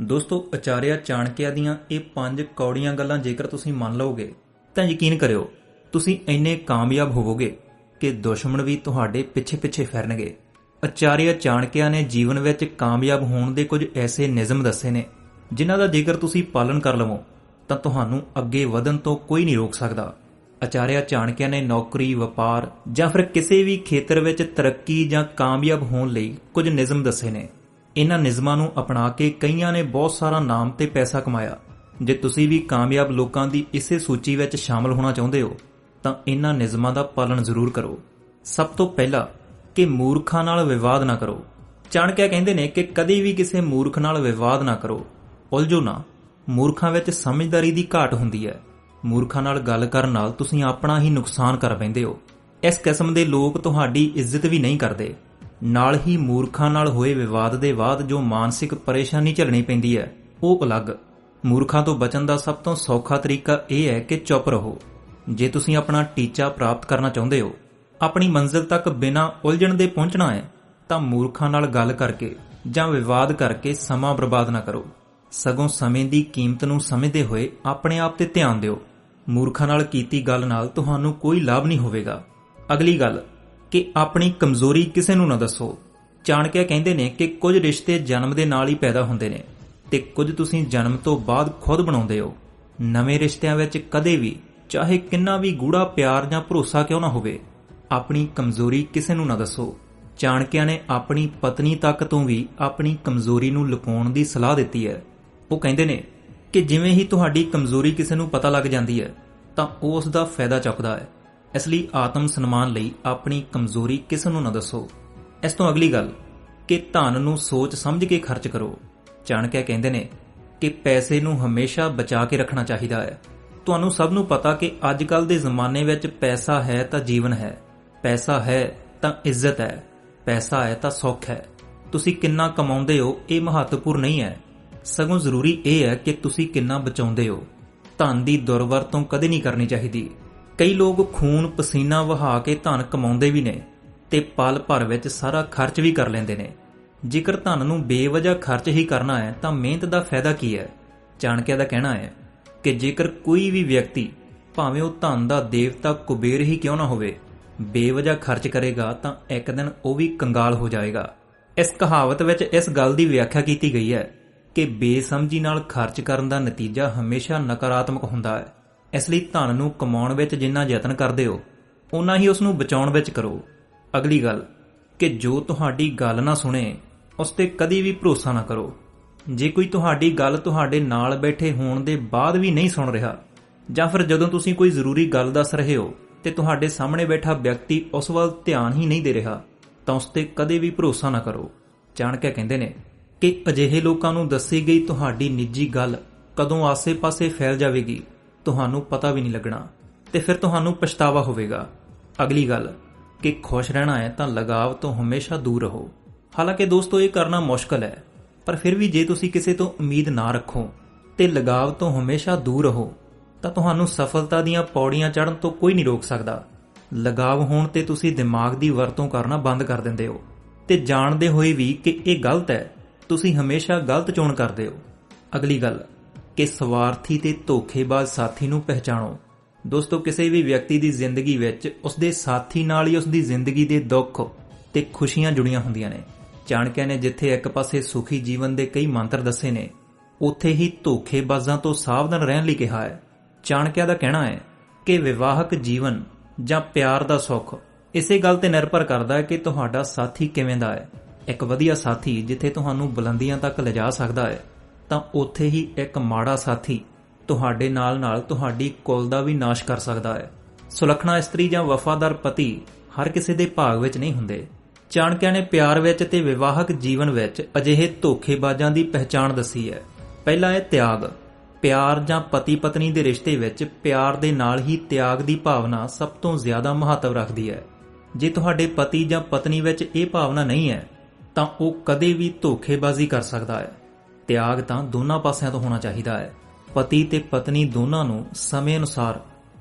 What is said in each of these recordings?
ਦੋਸਤੋ ਆਚਾਰਿਆ ਚਾਣਕਿਆ ਦੀਆਂ ਇਹ ਪੰਜ ਕੌੜੀਆਂ ਗੱਲਾਂ ਜੇਕਰ ਤੁਸੀਂ ਮੰਨ ਲਓਗੇ, ਤਾਂ ਯਕੀਨ ਕਰਿਓ, ਤੁਸੀਂ ਇੰਨੇ ਕਾਮਯਾਬ ਹੋਵੋਗੇ ਕਿ ਦੁਸ਼ਮਣ ਵੀ ਤੁਹਾਡੇ ਪਿੱਛੇ-ਪਿੱਛੇ ਫਿਰਨਗੇ। ਆਚਾਰਿਆ ਚਾਣਕਿਆ ਨੇ ਜੀਵਨ ਵਿੱਚ ਕਾਮਯਾਬ ਹੋਣ ਦੇ ਕੁਝ ਐਸੇ ਨਿਯਮ ਦੱਸੇ ਨੇ, ਜਿਨ੍ਹਾਂ ਦਾ ਜੇਕਰ ਤੁਸੀਂ ਪਾਲਣ ਕਰ ਲਵੋ, ਤਾਂ ਤੁਹਾਨੂੰ ਅੱਗੇ ਵਧਣ ਤੋਂ ਕੋਈ ਨਹੀਂ ਰੋਕ ਸਕਦਾ। ਆਚਾਰਿਆ ਚਾਣਕਿਆ ਨੇ ਨੌਕਰੀ, ਵਪਾਰ ਜਾਂ ਫਿਰ ਕਿਸੇ ਵੀ ਖੇਤਰ ਵਿੱਚ ਤਰੱਕੀ ਜਾਂ ਕਾਮਯਾਬ ਹੋਣ ਲਈ ਕੁਝ ਨਿਯਮ ਦੱਸੇ ਨੇ। ਇਹਨਾਂ ਨਿਯਮਾਂ ਨੂੰ ਅਪਣਾ ਕੇ ਕਈਆਂ ਨੇ ਬਹੁਤ ਸਾਰਾ ਨਾਮ ਤੇ ਪੈਸਾ ਕਮਾਇਆ। ਜੇ ਤੁਸੀਂ ਵੀ ਕਾਮਯਾਬ ਲੋਕਾਂ ਦੀ ਇਸੇ ਸੂਚੀ ਵਿੱਚ ਸ਼ਾਮਲ ਹੋਣਾ ਚਾਹੁੰਦੇ ਹੋ, ਤਾਂ ਇਹਨਾਂ ਨਿਯਮਾਂ ਦਾ ਪਾਲਣ ਜ਼ਰੂਰ ਕਰੋ। ਸਭ ਤੋਂ ਪਹਿਲਾਂ ਕਿ ਮੂਰਖਾਂ ਨਾਲ ਵਿਵਾਦ ਨਾ ਕਰੋ। ਚਾਣਕਿਆ ਕਹਿੰਦੇ ਨੇ ਕਿ ਕਦੇ ਵੀ ਕਿਸੇ ਮੂਰਖ ਨਾਲ ਵਿਵਾਦ ਨਾ ਕਰੋ। ਉਲਝੋ ਨਾ। ਮੂਰਖਾਂ ਵਿੱਚ ਸਮਝਦਾਰੀ ਦੀ ਘਾਟ ਹੁੰਦੀ ਹੈ। ਮੂਰਖਾਂ ਨਾਲ ਗੱਲ ਕਰਨ ਨਾਲ ਤੁਸੀਂ ਆਪਣਾ ਹੀ ਨੁਕਸਾਨ ਕਰ ਬੈਂਦੇ ਹੋ। ਇਸ ਕਿਸਮ ਦੇ ਲੋਕ ਤੁਹਾਡੀ ਇੱਜ਼ਤ ਵੀ ਨਹੀਂ ਕਰਦੇ। ਨਾਲ ਹੀ ਮੂਰਖਾਂ ਨਾਲ ਹੋਏ ਵਿਵਾਦ ਦੇ ਬਾਅਦ ਜੋ ਮਾਨਸਿਕ ਪਰੇਸ਼ਾਨੀ ਝੱਲਣੀ ਪੈਂਦੀ ਹੈ, ਉਹ ਅਲੱਗ। ਮੂਰਖਾਂ ਤੋਂ ਬਚਣ ਦਾ ਸਭ ਤੋਂ ਸੌਖਾ ਤਰੀਕਾ ਇਹ ਹੈ ਕਿ ਚੁੱਪ ਰਹੋ। ਜੇ ਤੁਸੀਂ ਆਪਣਾ ਟੀਚਾ ਪ੍ਰਾਪਤ ਕਰਨਾ ਚਾਹੁੰਦੇ ਹੋ, ਆਪਣੀ ਮੰਜ਼ਿਲ ਤੱਕ ਬਿਨਾਂ ਉਲਝਣ ਦੇ ਪਹੁੰਚਣਾ ਹੈ, ਤਾਂ ਮੂਰਖਾਂ ਨਾਲ ਗੱਲ ਕਰਕੇ ਜਾਂ ਵਿਵਾਦ ਕਰਕੇ ਸਮਾਂ ਬਰਬਾਦ ਨਾ ਕਰੋ। ਸਗੋਂ ਸਮੇਂ ਦੀ ਕੀਮਤ ਨੂੰ ਸਮਝਦੇ ਹੋਏ ਆਪਣੇ ਆਪ ਤੇ ਧਿਆਨ ਦਿਓ। ਮੂਰਖਾਂ ਨਾਲ ਕੀਤੀ ਗੱਲ ਨਾਲ ਤੁਹਾਨੂੰ ਕੋਈ ਲਾਭ ਨਹੀਂ ਹੋਵੇਗਾ। ਅਗਲੀ ਗੱਲ ਕਿ ਆਪਣੀ ਕਮਜ਼ੋਰੀ ਕਿਸੇ ਨੂੰ ਨਾ ਦੱਸੋ। ਚਾਣਕਿਆ ਕਹਿੰਦੇ ਨੇ ਕਿ ਕੁਝ ਰਿਸ਼ਤੇ ਜਨਮ ਦੇ ਨਾਲ ਹੀ ਪੈਦਾ ਹੁੰਦੇ ਨੇ ਤੇ ਕੁਝ ਤੁਸੀਂ ਜਨਮ ਤੋਂ ਬਾਅਦ ਖੁਦ ਬਣਾਉਂਦੇ ਹੋ। ਨਵੇਂ ਰਿਸ਼ਤਿਆਂ ਵਿੱਚ ਕਦੇ ਵੀ, ਚਾਹੇ ਕਿੰਨਾ ਵੀ ਗੂੜਾ ਪਿਆਰ ਜਾਂ ਭਰੋਸਾ ਕਿਉਂ ਨਾ ਹੋਵੇ, ਆਪਣੀ ਕਮਜ਼ੋਰੀ ਕਿਸੇ ਨੂੰ ਨਾ ਦੱਸੋ। ਚਾਣਕਿਆ ਨੇ ਆਪਣੀ ਪਤਨੀ ਤੱਕ ਤੋਂ ਵੀ ਆਪਣੀ ਕਮਜ਼ੋਰੀ ਨੂੰ ਲੁਕਾਉਣ ਦੀ ਸਲਾਹ ਦਿੱਤੀ ਹੈ। ਉਹ ਕਹਿੰਦੇ ਨੇ ਕਿ ਜਿਵੇਂ ਹੀ ਤੁਹਾਡੀ ਕਮਜ਼ੋਰੀ ਕਿਸੇ ਨੂੰ ਪਤਾ ਲੱਗ ਜਾਂਦੀ ਹੈ, ਤਾਂ ਉਹ ਉਸ ਦਾ ਫਾਇਦਾ ਚੁੱਕਦਾ ਹੈ। ਇਸ ਲਈ ਆਤਮ ਸਨਮਾਨ ਲਈ ਆਪਣੀ ਕਮਜ਼ੋਰੀ ਕਿਸੇ ਨੂੰ ਨਾ ਦੱਸੋ। ਇਸ ਤੋਂ ਅਗਲੀ ਗੱਲ, ਕਿ ਧਨ ਨੂੰ ਸੋਚ ਸਮਝ ਕੇ ਖਰਚ ਕਰੋ। ਚਾਣਕਿਆ ਕਹਿੰਦੇ ਨੇ ਕਿ ਪੈਸੇ ਨੂੰ ਹਮੇਸ਼ਾ ਬਚਾ ਕੇ ਰੱਖਣਾ ਚਾਹੀਦਾ ਹੈ। ਤੁਹਾਨੂੰ ਸਭ ਨੂੰ ਪਤਾ ਕਿ ਅੱਜ ਕੱਲ ਦੇ ਜ਼ਮਾਨੇ ਵਿੱਚ ਪੈਸਾ ਹੈ ਤਾਂ ਜੀਵਨ ਹੈ। ਪੈਸਾ ਹੈ ਤਾਂ ਇੱਜ਼ਤ ਹੈ। ਪੈਸਾ ਹੈ ਤਾਂ ਸੁੱਖ ਹੈ। ਤੁਸੀਂ ਕਿੰਨਾ ਕਮਾਉਂਦੇ ਹੋ, ਇਹ ਮਹੱਤਵਪੂਰਨ ਨਹੀਂ ਹੈ। ਸਗੋਂ ਜ਼ਰੂਰੀ ਇਹ ਹੈ ਕਿ ਤੁਸੀਂ ਕਿੰਨਾ ਬਚਾਉਂਦੇ ਹੋ। ਧਨ ਦੀ ਦੁਰਵਰਤੋਂ ਕਦੇ ਨਹੀਂ ਕਰਨੀ ਚਾਹੀਦੀ। ਕਈ ਲੋਕ ਖੂਨ, ਪਸੀਨਾ ਵਹਾ ਕੇ ਧਨ ਕਮਾਉਂਦੇ ਵੀ ਨੇ ਤੇ ਪਲ ਭਰ ਵਿੱਚ ਸਾਰਾ ਖਰਚ ਵੀ ਕਰ ਲੈਂਦੇ ਨੇ। ਜੇਕਰ ਧਨ ਨੂੰ ਬੇਵਜ੍ਹਾ ਖਰਚ ਹੀ ਕਰਨਾ ਹੈ, ਤਾਂ ਮਿਹਨਤ ਦਾ ਫਾਇਦਾ ਕੀ ਹੈ? ਚਾਣਕਿਆ ਦਾ ਕਹਿਣਾ ਹੈ ਕਿ ਜੇਕਰ ਕੋਈ ਵੀ ਵਿਅਕਤੀ ਭਾਵੇਂ ਉਹ ਧਨ ਦਾ ਦੇਵਤਾ, ਕੁਬੇਰ ਹੀ ਕਿਉਂ ਨਾ ਹੋਵੇ, ਬੇਵਜ੍ਹਾ ਖਰਚ ਕਰੇਗਾ, ਤਾਂ ਇੱਕ ਦਿਨ ਉਹ ਵੀ ਕੰਗਾਲ ਹੋ ਜਾਏਗਾ। ਇਸ ਕਹਾਵਤ ਵਿੱਚ ਇਸ ਗੱਲ ਦੀ ਵਿਆਖਿਆ ਕੀਤੀ ਗਈ ਹੈ ਕਿ ਬੇਸਮਝੀ ਨਾਲ ਖਰਚ ਕਰਨ ਦਾ ਨਤੀਜਾ ਹਮੇਸ਼ਾ ਨਕਾਰਾਤਮਕ ਹੁੰਦਾ ਹੈ। ਇਸ ਲਈ ਧਨ ਨੂੰ ਕਮਾਉਣ ਵਿੱਚ ਜਿੰਨਾ ਯਤਨ ਕਰਦੇ ਹੋ ਉਨਾ ਹੀ ਉਸ ਨੂੰ ਬਚਾਉਣ ਵਿੱਚ ਕਰੋ। ਅਗਲੀ ਗੱਲ, ਕਿ ਜੋ ਤੁਹਾਡੀ ਗੱਲ ਨਾ ਸੁਣੇ, ਉਸ ਤੇ ਕਦੀ ਵੀ ਭਰੋਸਾ ਨਾ ਕਰੋ। ਜੇ ਕੋਈ ਤੁਹਾਡੀ ਗੱਲ ਤੁਹਾਡੇ ਨਾਲ ਬੈਠੇ ਹੋਣ ਦੇ ਬਾਅਦ ਵੀ ਨਹੀਂ ਸੁਣ ਰਿਹਾ, ਜਾਂ ਫਿਰ ਜਦੋਂ ਤੁਸੀਂ ਕੋਈ ਜ਼ਰੂਰੀ ਗੱਲ ਦੱਸ ਰਹੇ ਹੋ ਤੇ ਤੁਹਾਡੇ ਸਾਹਮਣੇ ਬੈਠਾ ਵਿਅਕਤੀ ਉਸ ਵੱਲ ਧਿਆਨ ਹੀ ਨਹੀਂ ਦੇ ਰਿਹਾ, ਤਾਂ ਉਸ ਤੇ ਕਦੇ ਵੀ ਭਰੋਸਾ ਨਾ ਕਰੋ। ਜਾਣ ਕੇ ਕਹਿੰਦੇ ਨੇ ਕਿ ਅਜਿਹੇ ਲੋਕਾਂ ਨੂੰ ਦੱਸੀ ਗਈ ਤੁਹਾਡੀ ਨਿੱਜੀ ਗੱਲ ਕਦੋਂ ਆਸੇ-ਪਾਸੇ ਫੈਲ ਜਾਵੇਗੀ। ਤੁਹਾਨੂੰ ਪਤਾ ਵੀ ਨਹੀਂ ਲੱਗਣਾ ਤੇ ਫਿਰ ਤੁਹਾਨੂੰ ਪਛਤਾਵਾ ਹੋਵੇਗਾ। ਅਗਲੀ ਗੱਲ, ਕਿ ਖੁਸ਼ ਰਹਿਣਾ ਹੈ ਤਾਂ ਲਗਾਵ ਤੋਂ ਹਮੇਸ਼ਾ ਦੂਰ ਰਹੋ। ਹਾਲਾਂਕਿ ਦੋਸਤੋ, ਇਹ ਕਰਨਾ ਮੁਸ਼ਕਲ ਹੈ, ਪਰ ਫਿਰ ਵੀ ਜੇ ਤੁਸੀਂ ਕਿਸੇ ਤੋਂ ਉਮੀਦ ਨਾ ਰੱਖੋ ਤੇ ਲਗਾਵ ਤੋਂ ਹਮੇਸ਼ਾ ਦੂਰ ਰਹੋ, ਤਾਂ ਤੁਹਾਨੂੰ ਸਫਲਤਾ ਦੀਆਂ ਪੌੜੀਆਂ ਚੜ੍ਹਨ ਤੋਂ ਕੋਈ ਨਹੀਂ ਰੋਕ ਸਕਦਾ। ਲਗਾਵ ਹੋਣ ਤੇ ਤੁਸੀਂ ਦਿਮਾਗ ਦੀ ਵਰਤੋਂ ਕਰਨਾ ਬੰਦ ਕਰ ਦਿੰਦੇ ਹੋ ਤੇ ਜਾਣਦੇ ਹੋਏ ਵੀ ਕਿ ਇਹ ਗਲਤ ਹੈ, ਤੁਸੀਂ ਹਮੇਸ਼ਾ ਗਲਤ ਚੋਣ ਕਰਦੇ ਹੋ। ਅਗਲੀ ਗੱਲ ਕਿ ਸਵਾਰਥੀ ਤੇ ਧੋਖੇਬਾਜ਼ ਸਾਥੀ ਨੂੰ ਪਹਿਚਾਣੋ। ਦੋਸਤੋ, ਕਿਸੇ ਵੀ ਵਿਅਕਤੀ ਦੀ ਜ਼ਿੰਦਗੀ ਵਿੱਚ ਉਸਦੇ ਸਾਥੀ ਨਾਲ ਹੀ ਉਸਦੀ ਜ਼ਿੰਦਗੀ ਦੇ ਦੁੱਖ ਤੇ ਖੁਸ਼ੀਆਂ ਜੁੜੀਆਂ ਹੁੰਦੀਆਂ ਨੇ। ਚਾਣਕਿਆ ਨੇ ਜਿੱਥੇ ਇੱਕ ਪਾਸੇ ਸੁਖੀ ਜੀਵਨ ਦੇ ਕਈ ਮੰਤਰ ਦੱਸੇ ਨੇ, ਉੱਥੇ ਹੀ ਧੋਖੇਬਾਜ਼ਾਂ ਤੋਂ ਸਾਵਧਾਨ ਰਹਿਣ ਲਈ ਕਿਹਾ ਹੈ। ਚਾਣਕਿਆ ਦਾ ਕਹਿਣਾ ਹੈ ਕਿ ਵਿਵਾਹਕ ਜੀਵਨ ਜਾਂ ਪਿਆਰ ਦਾ ਸੁੱਖ, ਇਸੇ ਗੱਲ ਤੇ ਨਿਰਭਰ ਕਰਦਾ ਹੈ ਕਿ ਤੁਹਾਡਾ ਸਾਥੀ ਕਿਵੇਂ ਦਾ ਹੈ। ਇੱਕ ਵਧੀਆ ਸਾਥੀ ਜਿੱਥੇ ਤੁਹਾਨੂੰ ਬੁਲੰਦੀਆਂ ਤੱਕ ਲਿਜਾ ਸਕਦਾ ਹੈ। ਤਾਂ ਉੱਥੇ ਹੀ ਇੱਕ ਮਾੜਾ ਸਾਥੀ ਤੁਹਾਡੇ ਨਾਲ-ਨਾਲ ਤੁਹਾਡੀ ਕੁਲ ਦਾ ਵੀ ਨਾਸ਼ ਕਰ ਸਕਦਾ ਹੈ। ਸੁਲੱਖਣਾ ਇਸਤਰੀ ਜਾਂ ਵਫਾਦਾਰ ਪਤੀ ਹਰ ਕਿਸੇ ਦੇ ਭਾਗ ਵਿੱਚ ਨਹੀਂ ਹੁੰਦੇ। ਚਾਣਕਿਆ ਨੇ ਪਿਆਰ ਵਿੱਚ ਤੇ ਵਿਵਾਹਕ ਜੀਵਨ ਵਿੱਚ ਅਜਿਹੇ ਧੋਖੇਬਾਜ਼ਾਂ ਦੀ ਪਹਿਚਾਣ ਦੱਸੀ ਹੈ। ਪਹਿਲਾ ਹੈ ਤਿਆਗ। ਪਿਆਰ ਜਾਂ ਪਤੀ ਪਤਨੀ ਦੇ ਰਿਸ਼ਤੇ ਵਿੱਚ ਪਿਆਰ ਦੇ ਨਾਲ ਹੀ ਤਿਆਗ ਦੀ ਭਾਵਨਾ ਸਭ ਤੋਂ ਜ਼ਿਆਦਾ ਮਹੱਤਵ ਰੱਖਦੀ ਹੈ। ਜੇ ਤੁਹਾਡੇ ਪਤੀ ਜਾਂ ਪਤਨੀ ਵਿੱਚ ਇਹ ਭਾਵਨਾ ਨਹੀਂ ਹੈ, ਤਾਂ ਉਹ ਕਦੇ ਵੀ ਧੋਖੇਬਾਜ਼ੀ ਕਰ ਸਕਦਾ ਹੈ। ਤਿਆਗ ਤਾਂ ਦੋਨਾਂ ਪਾਸਿਆਂ ਤੋਂ ਹੋਣਾ ਚਾਹੀਦਾ ਹੈ। ਪਤੀ ਤੇ ਪਤਨੀ ਦੋਨਾਂ ਨੂੰ ਸਮੇਂ ਅਨੁਸਾਰ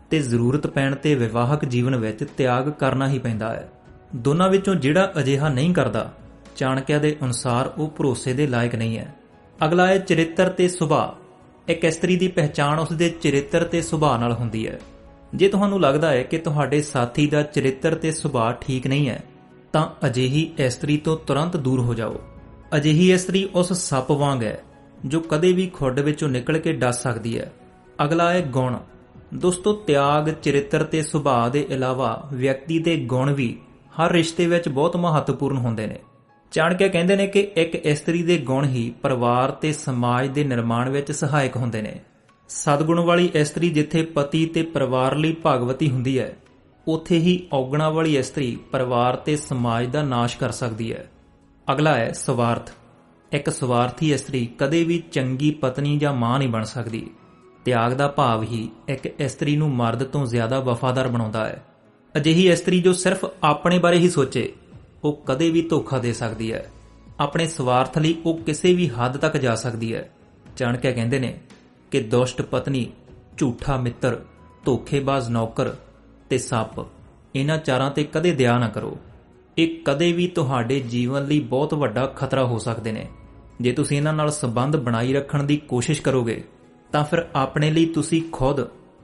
ਤੇ ਜ਼ਰੂਰਤ ਪੈਣ ਤੇ ਵਿਵਾਹਕ ਜੀਵਨ ਵਿੱਚ ਤਿਆਗ ਕਰਨਾ ਹੀ ਪੈਂਦਾ ਹੈ। ਦੋਨਾਂ ਵਿੱਚੋਂ ਜਿਹੜਾ ਅਜਿਹਾ ਨਹੀਂ ਕਰਦਾ, ਚਾਣਕਿਆ ਦੇ ਅਨੁਸਾਰ ਉਹ ਭਰੋਸੇ ਦੇ ਲਾਇਕ ਨਹੀਂ ਹੈ। ਅਗਲਾ ਹੈ ਚਰਿੱਤਰ ਤੇ ਸੁਭਾਅ। ਇੱਕ ਇਸਤਰੀ ਦੀ ਪਹਿਚਾਣ ਉਸ ਦੇ ਚਰਿੱਤਰ ਤੇ ਸੁਭਾਅ ਨਾਲ ਹੁੰਦੀ ਹੈ। ਜੇ ਤੁਹਾਨੂੰ ਲੱਗਦਾ ਹੈ ਕਿ ਤੁਹਾਡੇ ਸਾਥੀ ਦਾ ਚਰਿੱਤਰ ਤੇ ਸੁਭਾਅ ਠੀਕ ਨਹੀਂ ਹੈ, ਤਾਂ ਅਜਿਹੀ ਇਸਤਰੀ ਤੋਂ ਤੁਰੰਤ ਦੂਰ ਹੋ ਜਾਓ। ਅਜਿਹੀ ਇਸਤਰੀ ਉਸ ਸੱਪ ਵਾਂਗ ਹੈ, ਜੋ ਕਦੇ ਵੀ ਖੁੱਡ ਵਿੱਚੋਂ ਨਿਕਲ ਕੇ ਡਸ ਸਕਦੀ ਹੈ। ਅਗਲਾ ਹੈ ਗੁਣ। ਦੋਸਤੋ, ਤਿਆਗ, ਚਰਿੱਤਰ ਤੇ ਸੁਭਾਅ ਦੇ ਇਲਾਵਾ ਵਿਅਕਤੀ ਦੇ ਗੁਣ ਵੀ ਹਰ ਰਿਸ਼ਤੇ ਵਿੱਚ ਬਹੁਤ ਮਹੱਤਵਪੂਰਨ ਹੁੰਦੇ ਨੇ। ਚਾਣਕਿਆ ਕਹਿੰਦੇ ਨੇ ਕਿ ਇੱਕ ਇਸਤਰੀ ਦੇ ਗੁਣ ਹੀ ਪਰਿਵਾਰ ਤੇ ਸਮਾਜ ਦੇ ਨਿਰਮਾਣ ਵਿੱਚ ਸਹਾਇਕ ਹੁੰਦੇ ਨੇ। ਸਦਗੁਣ ਵਾਲੀ ਇਸਤਰੀ ਜਿੱਥੇ ਪਤੀ ਤੇ ਪਰਿਵਾਰ ਲਈ ਭਾਗਵਤੀ ਹੁੰਦੀ ਹੈ, ਉੱਥੇ ਹੀ ਔਗਣਾ ਵਾਲੀ ਇਸਤਰੀ ਪਰਿਵਾਰ ਤੇ ਸਮਾਜ ਦਾ ਨਾਸ਼ ਕਰ ਸਕਦੀ ਹੈ। ਅਗਲਾ ਹੈ ਸਵਾਰਥ। ਇੱਕ ਸਵਾਰਥੀ ਇਸਤਰੀ ਕਦੇ ਵੀ ਚੰਗੀ ਪਤਨੀ ਜਾਂ ਮਾਂ ਨਹੀਂ ਬਣ ਸਕਦੀ। ਤਿਆਗ ਦਾ ਭਾਵ ਹੀ ਇੱਕ ਇਸਤਰੀ ਨੂੰ ਮਰਦ ਤੋਂ ਜ਼ਿਆਦਾ ਵਫਾਦਾਰ ਬਣਾਉਂਦਾ ਹੈ। ਅਜਿਹੀ ਇਸਤਰੀ ਜੋ ਸਿਰਫ ਆਪਣੇ ਬਾਰੇ ਹੀ ਸੋਚੇ, ਉਹ ਕਦੇ ਵੀ ਧੋਖਾ ਦੇ ਸਕਦੀ ਹੈ। ਆਪਣੇ ਸਵਾਰਥ ਲਈ ਉਹ ਕਿਸੇ ਵੀ ਹੱਦ ਤੱਕ ਜਾ ਸਕਦੀ ਹੈ। ਚਾਣਕਿਆ ਕਹਿੰਦੇ ਨੇ ਕਿ ਦੁਸ਼ਟ ਪਤਨੀ, ਝੂਠਾ ਮਿੱਤਰ, ਧੋਖੇਬਾਜ਼ ਨੌਕਰ ਤੇ ਸੱਪ, ਇਹਨਾਂ ਚਾਰਾਂ ਤੇ ਕਦੇ ਦਇਆ ਨਾ ਕਰੋ। ਇਹ ਕਦੇ ਵੀ ਤੁਹਾਡੇ ਜੀਵਨ ਲਈ ਬਹੁਤ ਵੱਡਾ ਖਤਰਾ ਹੋ ਸਕਦੇ ਨੇ। ਜੇ ਤੁਸੀਂ ਇਹਨਾਂ ਨਾਲ ਸੰਬੰਧ ਬਣਾਈ ਰੱਖਣ ਦੀ ਕੋਸ਼ਿਸ਼ ਕਰੋਗੇ, ਤਾਂ ਫਿਰ ਆਪਣੇ ਲਈ ਤੁਸੀਂ ਖੁਦ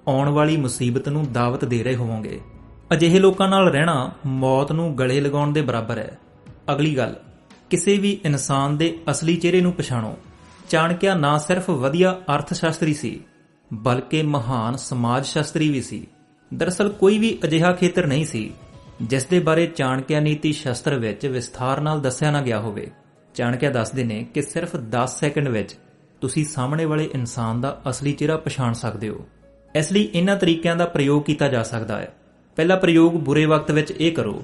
ਆਉਣ ਵਾਲੀ ਮੁਸੀਬਤ ਨੂੰ ਦਾਵਤ ਦੇ ਰਹੇ ਹੋਵੋਗੇ। ਅਜਿਹੇ ਲੋਕਾਂ ਨਾਲ ਰਹਿਣਾ ਮੌਤ ਨੂੰ ਗਲੇ ਲਗਾਉਣ ਦੇ ਬਰਾਬਰ ਹੈ। ਅਗਲੀ ਗੱਲ, ਕਿਸੇ ਵੀ ਇਨਸਾਨ ਦੇ ਅਸਲੀ ਚਿਹਰੇ ਨੂੰ ਪਛਾਣੋ। ਚਾਣਕਿਆ ਨਾ ਸਿਰਫ ਵਧੀਆ ਅਰਥ ਸ਼ਾਸਤਰੀ ਸੀ, ਬਲਕਿ ਮਹਾਨ ਸਮਾਜ ਸ਼ਾਸਤਰੀ ਵੀ ਸੀ। ਦਰਅਸਲ ਕੋਈ ਵੀ ਅਜਿਹਾ ਖੇਤਰ ਨਹੀਂ ਸੀ। ਜਿਸ ਦੇ ਬਾਰੇ ਚਾਣਕਿਆ ਨੀਤੀ ਸ਼ਾਸਤਰ ਵਿੱਚ ਵਿਸਥਾਰ ਨਾਲ ਦੱਸਿਆ ਨਾ ਗਿਆ ਹੋਵੇ, ਚਾਣਕਿਆ ਦੱਸਦੇ ਨੇ ਕਿ ਸਿਰਫ 10 ਸੈਕਿੰਡ ਵਿੱਚ ਤੁਸੀਂ ਸਾਹਮਣੇ ਵਾਲੇ ਇਨਸਾਨ ਦਾ ਅਸਲੀ ਚਿਹਰਾ ਪਛਾਣ ਸਕਦੇ ਹੋ। ਇਸ ਲਈ ਇਹਨਾਂ ਤਰੀਕਿਆਂ ਦਾ ਪ੍ਰਯੋਗ ਕੀਤਾ ਜਾ ਸਕਦਾ ਹੈ। ਪਹਿਲਾ ਪ੍ਰਯੋਗ ਬੁਰੇ ਵਕਤ ਵਿੱਚ ਇਹ ਕਰੋ।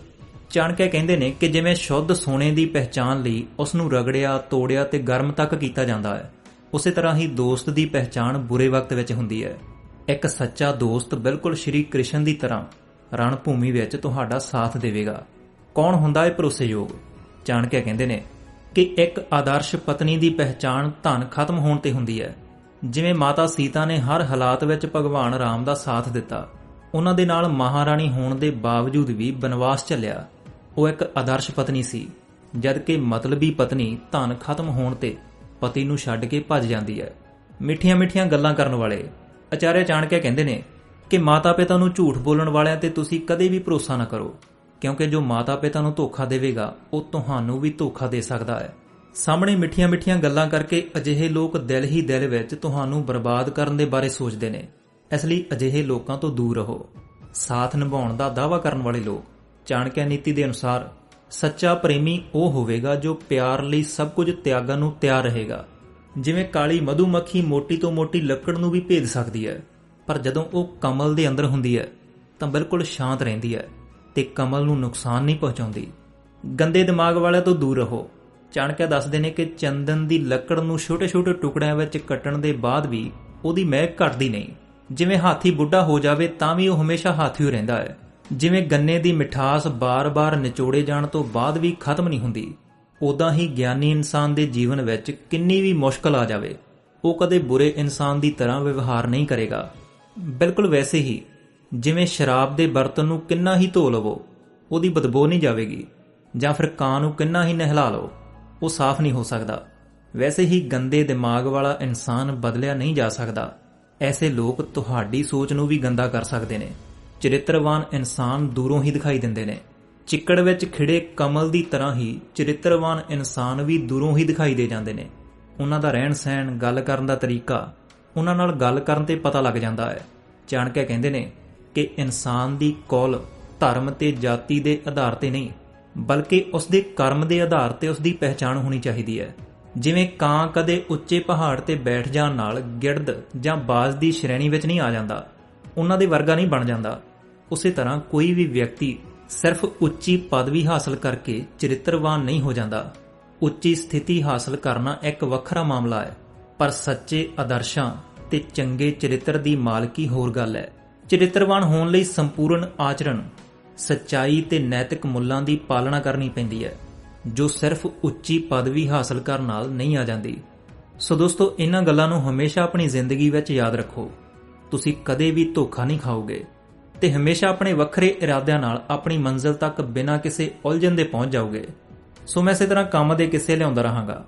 ਚਾਣਕਿਆ ਕਹਿੰਦੇ ਨੇ ਕਿ ਜਿਵੇਂ ਸ਼ੁੱਧ ਸੋਨੇ ਦੀ ਪਹਿਚਾਨ ਲਈ ਉਸ ਨੂੰ ਰਗੜਿਆ, ਤੋੜਿਆ ਤੇ ਗਰਮ ਤੱਕ ਕੀਤਾ ਜਾਂਦਾ ਹੈ, ਉਸੇ ਤਰ੍ਹਾਂ ਹੀ ਦੋਸਤ ਦੀ ਪਹਿਚਾਨ ਬੁਰੇ ਵਕਤ ਵਿੱਚ ਹੁੰਦੀ ਹੈ। ਇੱਕ ਸੱਚਾ ਦੋਸਤ ਬਿਲਕੁਲ ਸ਼੍ਰੀ ਕ੍ਰਿਸ਼ਨ ਦੀ ਤਰ੍ਹਾਂ ਰਣ ਭੂਮੀ ਵਿੱਚ ਤੁਹਾਡਾ ਸਾਥ ਦੇਵੇਗਾ। ਕੌਣ ਹੁੰਦਾ ਹੈ ਭਰੋਸੇਯੋਗ? ਚਾਣਕਿਆ ਕਹਿੰਦੇ ਨੇ ਕਿ ਇੱਕ ਆਦਰਸ਼ ਪਤਨੀ ਦੀ ਪਹਿਚਾਣ ਧਨ ਖਤਮ ਹੋਣ ਤੇ ਹੁੰਦੀ ਹੈ। ਜਿਵੇਂ ਮਾਤਾ ਸੀਤਾ ਨੇ ਹਰ ਹਾਲਾਤ ਵਿੱਚ ਭਗਵਾਨ ਰਾਮ ਦਾ ਸਾਥ ਦਿੱਤਾ, ਉਹਨਾਂ ਦੇ ਨਾਲ ਮਹਾਰਾਣੀ ਹੋਣ ਦੇ ਬਾਵਜੂਦ ਵੀ ਬਨਵਾਸ ਚੱਲਿਆ। ਉਹ ਇੱਕ ਆਦਰਸ਼ ਪਤਨੀ ਸੀ, ਜਦਕਿ ਮਤਲਬੀ ਪਤਨੀ ਧਨ ਖਤਮ ਹੋਣ ਤੇ ਪਤੀ ਨੂੰ ਛੱਡ ਕੇ ਭੱਜ ਜਾਂਦੀ ਹੈ। ਮਿੱਠੀਆਂ-ਮਿੱਠੀਆਂ ਗੱਲਾਂ ਕਰਨ ਵਾਲੇ ਆਚਾਰਿਆ ਚਾਣਕਿਆ ਕਹਿੰਦੇ ਨੇ ਕਿ ਮਾਤਾ-ਪਿਤਾ ਨੂੰ ਝੂਠ ਬੋਲਣ ਵਾਲਿਆਂ ਤੇ ਤੁਸੀਂ ਕਦੇ ਵੀ ਭਰੋਸਾ ਨਾ ਕਰੋ, ਕਿਉਂਕਿ ਜੋ ਮਾਤਾ-ਪਿਤਾ ਨੂੰ ਧੋਖਾ ਦੇਵੇਗਾ, ਉਹ ਤੁਹਾਨੂੰ ਵੀ ਧੋਖਾ ਦੇ ਸਕਦਾ ਹੈ। ਸਾਹਮਣੇ ਮਿੱਠੀਆਂ-ਮਿੱਠੀਆਂ ਗੱਲਾਂ ਕਰਕੇ ਅਜਿਹੇ ਲੋਕ ਦਿਲ ਹੀ ਦਿਲ ਵਿੱਚ ਤੁਹਾਨੂੰ ਬਰਬਾਦ ਕਰਨ ਦੇ ਬਾਰੇ ਸੋਚਦੇ ਨੇ। ਇਸ ਲਈ ਅਜਿਹੇ ਲੋਕਾਂ ਤੋਂ ਦੂਰ ਰਹੋ। ਸਾਥ ਨਿਭਾਉਣ ਦਾ ਦਾਅਵਾ ਕਰਨ ਵਾਲੇ ਲੋਕ, ਚਾਣਕਿਆ ਨੀਤੀ ਦੇ ਅਨੁਸਾਰ, ਸੱਚਾ ਪ੍ਰੇਮੀ ਉਹ ਹੋਵੇਗਾ ਜੋ ਪਿਆਰ ਲਈ ਸਭ ਕੁਝ ਤਿਆਗਣ ਨੂੰ ਤਿਆਰ ਰਹੇਗਾ। ਜਿਵੇਂ ਕਾਲੀ ਮਧੂਮੱਖੀ ਮੋਟੀ ਤੋਂ ਮੋਟੀ ਲੱਕੜ ਨੂੰ ਵੀ ਭੇਦ ਸਕਦੀ ਹੈ। ਪਰ ਜਦੋਂ ਉਹ ਕਮਲ ਦੇ ਅੰਦਰ ਹੁੰਦੀ ਹੈ, ਤਾਂ ਬਿਲਕੁਲ ਸ਼ਾਂਤ ਰਹਿੰਦੀ ਹੈ ਤੇ ਕਮਲ ਨੂੰ ਨੁਕਸਾਨ ਨਹੀਂ ਪਹੁੰਚਾਉਂਦੀ। ਗੰਦੇ ਦਿਮਾਗ ਵਾਲਿਆਂ ਤੋਂ ਦੂਰ ਰਹੋ। ਚਾਣਕਿਆ ਦੱਸਦੇ ਨੇ ਕਿ ਚੰਦਨ ਦੀ ਲੱਕੜ ਨੂੰ ਛੋਟੇ-ਛੋਟੇ ਟੁਕੜਿਆਂ ਵਿੱਚ ਕੱਟਣ ਦੇ ਬਾਅਦ ਵੀ ਉਹਦੀ ਮਹਿਕ ਘਟਦੀ ਨਹੀਂ। ਜਿਵੇਂ ਹਾਥੀ ਬੁੱਢਾ ਹੋ ਜਾਵੇ, ਤਾਂ ਵੀ ਉਹ ਹਮੇਸ਼ਾ ਹਾਥੀ ਹੋ ਰਹਿੰਦਾ ਹੈ। ਜਿਵੇਂ ਗੰਨੇ ਦੀ ਮਿਠਾਸ ਬਾਰ-ਬਾਰ ਨਿਚੋੜੇ ਜਾਣ ਤੋਂ ਬਾਅਦ ਵੀ ਖਤਮ ਨਹੀਂ ਹੁੰਦੀ ਉਦਾਂ ਹੀ ਗਿਆਨੀ ਇਨਸਾਨ ਦੇ ਜੀਵਨ ਵਿੱਚ ਕਿੰਨੀ ਵੀ ਮੁਸ਼ਕਲ ਆ ਜਾਵੇ, ਉਹ ਕਦੇ ਬੁਰੇ ਇਨਸਾਨ ਦੀ ਤਰ੍ਹਾਂ ਵਿਵਹਾਰ ਨਹੀਂ ਕਰੇਗਾ। ਬਿਲਕੁਲ ਵੈਸੇ ਹੀ, ਜਿਵੇਂ ਸ਼ਰਾਬ ਦੇ ਬਰਤਨ ਨੂੰ ਕਿੰਨਾ ਹੀ ਧੋ ਲਵੋ, ਉਹਦੀ ਬਦਬੂ ਨਹੀਂ ਜਾਵੇਗੀ, ਜਾਂ ਫਿਰ ਕਾਂ ਨੂੰ ਕਿੰਨਾ ਹੀ ਨਹਿਲਾ ਲਓ ਉਹ ਸਾਫ਼ ਨਹੀਂ ਹੋ ਸਕਦਾ। ਵੈਸੇ ਹੀ ਗੰਦੇ ਦਿਮਾਗ ਵਾਲਾ ਇਨਸਾਨ ਬਦਲਿਆ ਨਹੀਂ ਜਾ ਸਕਦਾ। ਐਸੇ ਲੋਕ ਤੁਹਾਡੀ ਸੋਚ ਨੂੰ ਵੀ ਗੰਦਾ ਕਰ ਸਕਦੇ ਨੇ। ਚਰਿੱਤਰਵਾਨ ਇਨਸਾਨ ਦੂਰੋਂ ਹੀ ਦਿਖਾਈ ਦਿੰਦੇ ਨੇ। ਚਿੱਕੜ ਵਿੱਚ ਖਿੜੇ ਕਮਲ ਦੀ ਤਰ੍ਹਾਂ ਹੀ ਚਰਿੱਤਰਵਾਨ ਇਨਸਾਨ ਵੀ ਦੂਰੋਂ ਹੀ ਦਿਖਾਈ ਦੇ ਜਾਂਦੇ ਨੇ। ਉਹਨਾਂ ਦਾ ਰਹਿਣ ਸਹਿਣ ਗੱਲ ਕਰਨ ਦਾ ਤਰੀਕਾ ਉਹਨਾਂ ਨਾਲ ਗੱਲ ਕਰਨ ਤੇ ਪਤਾ ਲੱਗ ਜਾਂਦਾ ਹੈ। ਜਾਣ ਕਹਿੰਦੇ ਨੇ ਕਿ ਇਨਸਾਨ ਦੀ ਕੌਲ ਧਰਮ ਤੇ ਜਾਤੀ ਦੇ ਆਧਾਰ ਤੇ ਨਹੀਂ, ਬਲਕਿ ਉਸ ਦੇ ਕਰਮ ਦੇ ਆਧਾਰ ਤੇ ਉਸ ਦੀ ਪਹਿਚਾਣ ਹੋਣੀ ਚਾਹੀਦੀ ਹੈ। ਜਿਵੇਂ ਕਾਂ ਕਦੇ ਉੱਚੇ ਪਹਾੜ ਤੇ ਬੈਠ ਜਾਣ ਨਾਲ ਗਿਰਦ ਜਾਂ ਬਾਜ਼ ਦੀ ਸ਼੍ਰੇਣੀ ਵਿੱਚ ਨਹੀਂ ਆ ਜਾਂਦਾ, ਉਹਨਾਂ ਦੇ ਵਰਗਾ ਨਹੀਂ ਬਣ ਜਾਂਦਾ। ਉਸੇ ਤਰ੍ਹਾਂ ਕੋਈ ਵੀ ਵਿਅਕਤੀ ਸਿਰਫ ਉੱਚੀ ਪਦਵੀ ਹਾਸਲ ਕਰਕੇ ਚਰਿੱਤਰਵਾਨ ਨਹੀਂ ਹੋ ਜਾਂਦਾ। ਉੱਚੀ ਸਥਿਤੀ ਹਾਸਲ ਕਰਨਾ ਇੱਕ ਵੱਖਰਾ ਮਾਮਲਾ ਹੈ। ਪਰ ਸੱਚੇ ਆਦਰਸ਼ਾਂ ਤੇ ਚੰਗੇ ਚਰਿੱਤਰ ਦੀ ਮਾਲਕੀ ਹੋਰ ਗੱਲ ਹੈ। ਚਰਿੱਤਰਵਾਨ ਹੋਣ ਲਈ ਸੰਪੂਰਨ ਆਚਰਣ, ਸੱਚਾਈ ਤੇ ਨੈਤਿਕ ਮੁੱਲਾਂ ਦੀ ਪਾਲਣਾ ਕਰਨੀ ਪੈਂਦੀ ਹੈ, ਜੋ ਸਿਰਫ ਉੱਚੀ ਪਦਵੀ ਹਾਸਲ ਕਰਨ ਨਾਲ ਨਹੀਂ ਆ ਜਾਂਦੀ। ਸੋ ਦੋਸਤੋ ਇਹਨਾਂ ਗੱਲਾਂ ਨੂੰ ਹਮੇਸ਼ਾ ਆਪਣੀ ਜ਼ਿੰਦਗੀ ਵਿੱਚ ਯਾਦ ਰੱਖੋ। ਤੁਸੀਂ ਕਦੇ ਵੀ ਧੋਖਾ ਨਹੀਂ ਖਾਓਗੇ ਤੇ ਹਮੇਸ਼ਾ ਆਪਣੇ ਵੱਖਰੇ ਇਰਾਦਿਆਂ ਨਾਲ ਆਪਣੀ ਮੰਜ਼ਿਲ ਤੱਕ ਬਿਨਾਂ ਕਿਸੇ ਉਲਝਣ ਦੇ ਪਹੁੰਚ ਜਾਓਗੇ। ਸੋ ਮੈਂ ਇਸੇ ਤਰ੍ਹਾਂ ਕੰਮ ਦੇ ਕਿੱਸੇ ਲਿਆਉਂਦਾ ਰਹਾਂਗਾ।